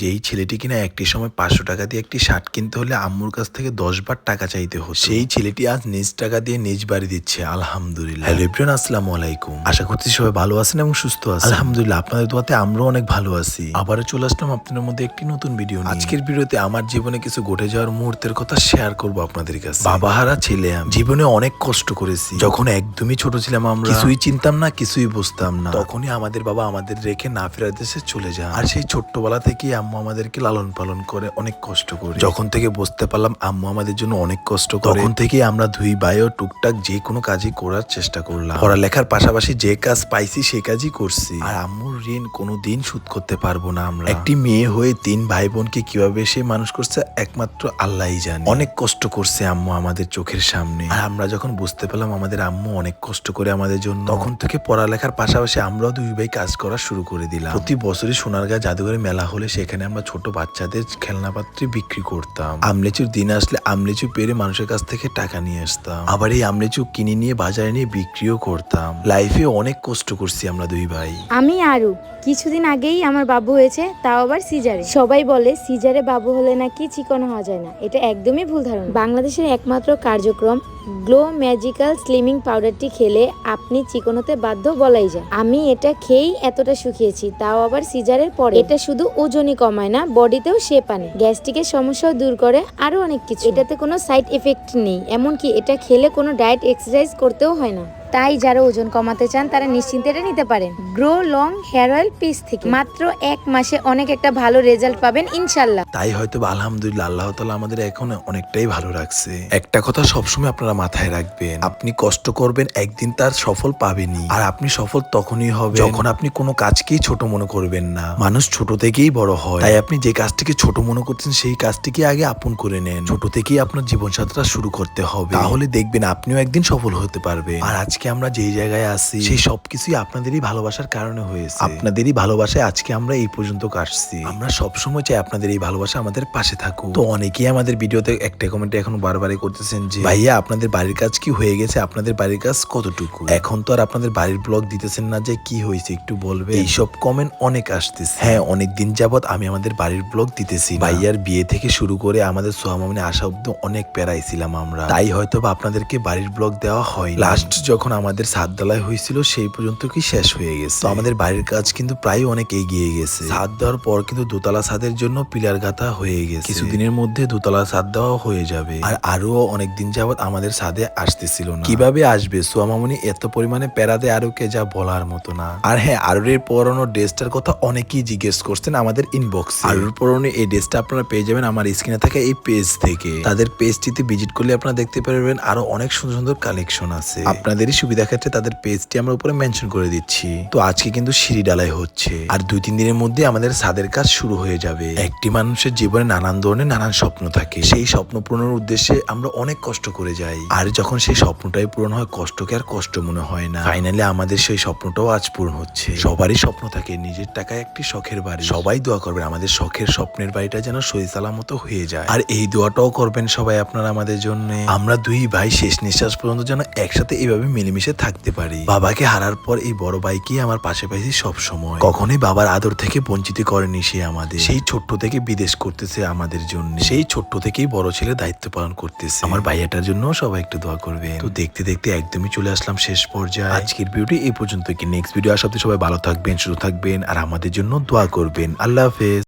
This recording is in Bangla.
যেই ছেলেটি কিনা একটি সময় পাঁচশো টাকা দিয়ে একটি শার্ট কিনতে হলে আম্মুর কাছ থেকে দশ বার টাকা চাইতে হতো। সেই ছেলেটি আজ নিজ টাকা দিয়ে নিজ বাড়ি দিচ্ছে। আলহামদুলিল্লাহ। হ্যালো এভরিওয়ান আসসালামু আলাইকুম। আশা করছি সবাই ভালো আছেন এবং সুস্থ আছেন। আলহামদুলিল্লাহ আপনাদের দোয়াতে আমরাও অনেক ভালো আছি। আবারও চলে আসলাম আপনাদের মধ্যে একটি নতুন ভিডিও আজকের ভিডিওতে আমার জীবনে কিছু ঘটে যাওয়ার মুহূর্তের কথা শেয়ার করব আপনাদের কাছে। বাবা হারা ছেলে আমি। জীবনে অনেক কষ্ট করেছি। যখন একদমই ছোট ছিলাম আমরা কিছুই চিনতাম না কিছুই বুঝতাম না। তখনই আমাদের বাবা আমাদের রেখে না ফেরার দেশে চলে যায় আর সেই ছোট্টবেলা থেকেই আম্মু আমাদেরকে লালন পালন করে অনেক কষ্ট করে। যখন থেকে বুঝতে পারলাম আম্মু আমাদের জন্য অনেক কষ্ট করে, তখন থেকেই আমরা দুই ভাইও টুকটাক যে কোনো কাজই করার চেষ্টা করলাম। পড়ালেখার পাশাপাশি যে কাজ পাইছি সে কাজই করছি। আর আম্মুর ঋণ কোনো দিন শোধ করতে পারব না আমরা। একটি মেয়ে হয়ে তিন ভাই বোনকে কীভাবে সে মানুষ করছে একমাত্র আল্লাহই জানে। অনেক কষ্ট করছে আম্মু আমাদের চোখের সামনে। আর আমরা যখন বুঝতে পেলাম আমাদের আম্মু অনেক কষ্ট করে আমাদের জন্য, তখন থেকে পড়ালেখার পাশাপাশি আমরাও দুই ভাই কাজ করা শুরু করে দিলাম। প্রতি বছরই সোনারগাঁ জাদুঘরে মেলা হলে সেখানে আমরা ছোট বাচ্চাদের খেলনাপাত্রে বিক্রি করতাম। আমলেচুর দিন আসলে আমলেচু পেরে মানুষের কাছ থেকে টাকা নিয়ে আসতাম। আবার এই আমলেচু কিনে নিয়ে বাজারে নিয়ে বিক্রিও করতাম। লাইফে অনেক কষ্ট করছি আমরা দুই ভাই। আমি আরু। কিছুদিন আগেই আমার বাবু হয়েছে, তাও আবার সিজারে। সবাই বলে, সিজারে বাবু হলে নাকি চিকন হওয়া যায় না। এটা একদমই ভুল ধারণা। বাংলাদেশের একমাত্র কার্যক্রম গ্লো ম্যাজিক্যাল স্লিমিং পাউডারটি খেলে আপনি চিকন হতে বাধ্য বলাই যায়। আমি এটা খেয়েই এতটা শুকিয়েছি, তাও আবার সিজারের পরে। এটা শুধু ওজনই কমায় না, বডিতেও সে আনে। গ্যাস্ট্রিকের সমস্যাও দূর করে আরও অনেক কিছু। এটাতে কোনো সাইড এফেক্ট নেই, এমনকি এটা খেলে কোনো ডায়েট এক্সারসাইজ করতেও হয় না। তাই যারা ওজন কমাতে চান, তারা নিশ্চিন্তে এটা নিতে পারেন। Grow long hair oil piece থেকে। মাত্র এক মাসে অনেক একটা ভালো রেজাল্ট পাবেন, ইনশাল্লাহ। তাই হয়তো আলহামদুলিল্লাহ, আল্লাহ তালা আমাদের এখন অনেকটাই ভালো রাখছে। একটা কথা সবসময় আপনারা মাথায় রাখবেন, আপনি কষ্ট করবেন, একদিন তার সফল পাবেনি আর আপনি সফল তখনই হবে যখন আপনি কোনো কাজকেই ছোট মনে করবেন না। মানুষ ছোট থেকেই বড় হয়। তাই আপনি যে কাজটিকে ছোট মনে করছেন, সেই কাজটিকে আগে আপন করে নেন। ছোট থেকেই আপনার জীবন যাত্রা শুরু করতে হবে। তাহলে দেখবেন আপনিও একদিন সফল হতে পারবেন। আর আজকে আমরা যেই জায়গায় আছি সেই সবকিছুই আপনাদেরই ভালোবাসার কারণে হয়েছে। আপনাদেরই ভালোবাসায় আজকে আমরা এই পর্যন্ত আসছি আমরা সবসময় চাই আপনাদের এই ভালোবাসা আমাদের পাশে থাকুক। তো অনেকেই আমাদের ভিডিওতে একটা কমেন্ট এখন বারবারই করতেছেন যে ভাইয়া আপনাদের বাড়ির কাজ কি হয়ে গেছে? আপনাদের বাড়ির কাজ কতটুকু? এখন তো আর আপনাদের বাড়ির ব্লগ দিতেছেন না যে কি হয়েছে একটু বলবে এইসব কমেন্ট অনেক আসতেছে। হ্যাঁ অনেক দিন যাবত আমি আমাদের বাড়ির ব্লগ দিতেছি ভাইয়ার বিয়ে থেকে শুরু করে আমাদের সোহামামনি আসা অব্দি অনেক প্যারাইছিলাম আমরা। তাই হয়তো বা আপনাদেরকে বাড়ির ব্লগ দেওয়া হয় লাস্ট যখন আমাদের সাত ডালাই হয়েছিল সেই পর্যন্ত কি শেষ হয়ে গেছে। তো আমাদের বাড়ির কাজ কিন্তু প্রায় অনেক এগিয়ে গেছে। ছাদ দেওয়ার পর কিন্তু দোতলা ছাদের জন্য পিলার গাঁথা হয়ে গেছে। কিছুদিনের মধ্যে দোতলা ছাদ দেওয়া হয়ে যাবে। আর আরও অনেক দিন যাবত আমাদের ছাদে আসতেছিল না। কীভাবে আসবে? সোয়ামামনি এত পরিমাণে প্যারাতে আরুকে যা বলার মতো না। আর হ্যাঁ আরুর পরনো ড্রেসটার কথা অনেকেই জিজ্ঞেস করছেন আমাদের ইনবক্স আরুর পরনো এই ড্রেসটা আপনারা পেয়ে যাবেন আমার স্ক্রিনে থাকা এই পেজ থেকে। তাদের পেজটিতে ভিজিট করলে আপনারা দেখতে পারবেন আরও অনেক সুন্দর সুন্দর কালেকশন আছে। আপনাদেরই সুবিধা ক্ষেত্রে তাদের পেজটি আমরা উপরে মেনশন করে দিচ্ছি। তো আজকে কিন্তু সিঁড়ি ডালাই হচ্ছে। আর দুই তিন দিনের মধ্যে আমাদের ছাদের কাজ শুরু হয়ে যাবে। একটি মানুষের জীবনে নানান ধরনের নানান স্বপ্ন থাকে। সেই স্বপ্ন পূরণের উদ্দেশ্যে আমরা অনেক কষ্ট করে যাই। আর যখন সেই স্বপ্নটাই পূরণ হয়, কষ্টকে আর কষ্ট মনে হয় না। ফাইনালি আমাদের সেই স্বপ্নটাও আজ পূরণ হচ্ছে। সবারই স্বপ্ন থাকে নিজের টাকায় একটি শখের বাড়ি। সবাই দোয়া করবেন, আমাদের শখের স্বপ্নের বাড়িটা যেন সই সালামতো হয়ে যায়। আর এই দোয়াটাও করবেন সবাই আপনারা আমাদের জন্য। আমরা দুই ভাই শেষ নিঃশ্বাস পর্যন্ত যেন একসাথে এইভাবে মিলেমিশে থাকতে পারি। বাবাকে হারার পর এই বড় ভাইকে আমার পাশে পাইছি সব সময় কখনোই বাবার আদর থেকে বঞ্চিত করেনি সে আমাদের। সেই ছোট্ট থেকে বিদেশ করতেছে আমাদের জন্য। সেই ছোট্ট থেকেই বড় ছেলে দায়িত্ব পালন করতেছে। আমার ভাইয়াটার জন্য সবাই একটু দোয়া করবে। তো দেখতে দেখতে একদমই চলে আসলাম শেষ পর্যায়ে। আজকের ভিডিওটি এই পর্যন্ত কি নেক্সট ভিডিও আসাতে সবাই ভালো থাকবেন, সুস্থ থাকবেন, আর আমাদের জন্য দোয়া করবেন। আল্লাহ হাফেজ।